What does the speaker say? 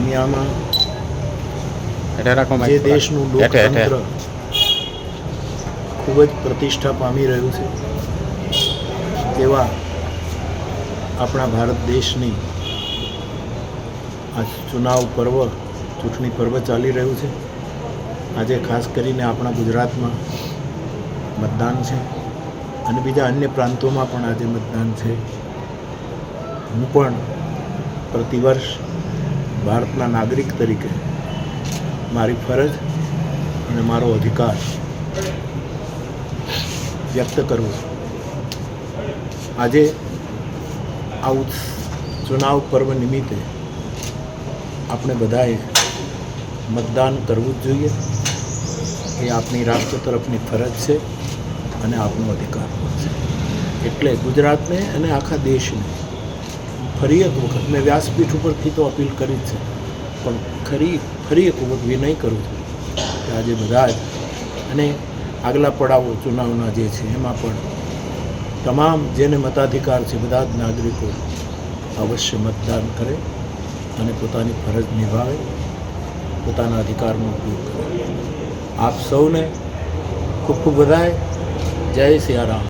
દુનિયામાં જે દેશનું લોકતંત્ર ખૂબ જ પ્રતિષ્ઠા પામી રહ્યું છે. તેવા આપણા ભારત દેશની આ ચુનાવ પર્વ ચૂંટણી પર્વ ચાલી રહ્યું છે. આજે ખાસ કરીને આપણા ગુજરાતમાં મતદાન છે અને બીજા અન્ય પ્રાંતોમાં પણ આજે મતદાન છે. હું પણ પ્રતિવર્ષ ભારતના નાગરિક તરીકે મારી ફરજ અને મારો અધિકાર વ્યક્ત કરવો આજે આ ચુનાવ પર્વ નિમિત્તે આપણે બધાએ મતદાન કરવું જ જોઈએ. એ આપણી રાષ્ટ્ર તરફની ફરજ છે અને આપણો અધિકાર છે. એટલે ગુજરાતને અને આખા દેશને ફરી એક વખત, મેં વ્યાસપીઠ ઉપરથી તો અપીલ કરી જ છે. પણ ખરી, ફરી એક વખત વિનય કરું છું કે આજે બધા જ અને આગલા પડાવો ચુનાવના જે છે, એમાં પણ તમામ જેને મતાધિકાર છે, બધા જ નાગરિકો અવશ્ય મતદાન કરે અને પોતાની ફરજ નિભાવે, પોતાના અધિકારનો ઉપયોગ કરે. આપ સૌને ખૂબ ખૂબ બધાય જય સિયારામ.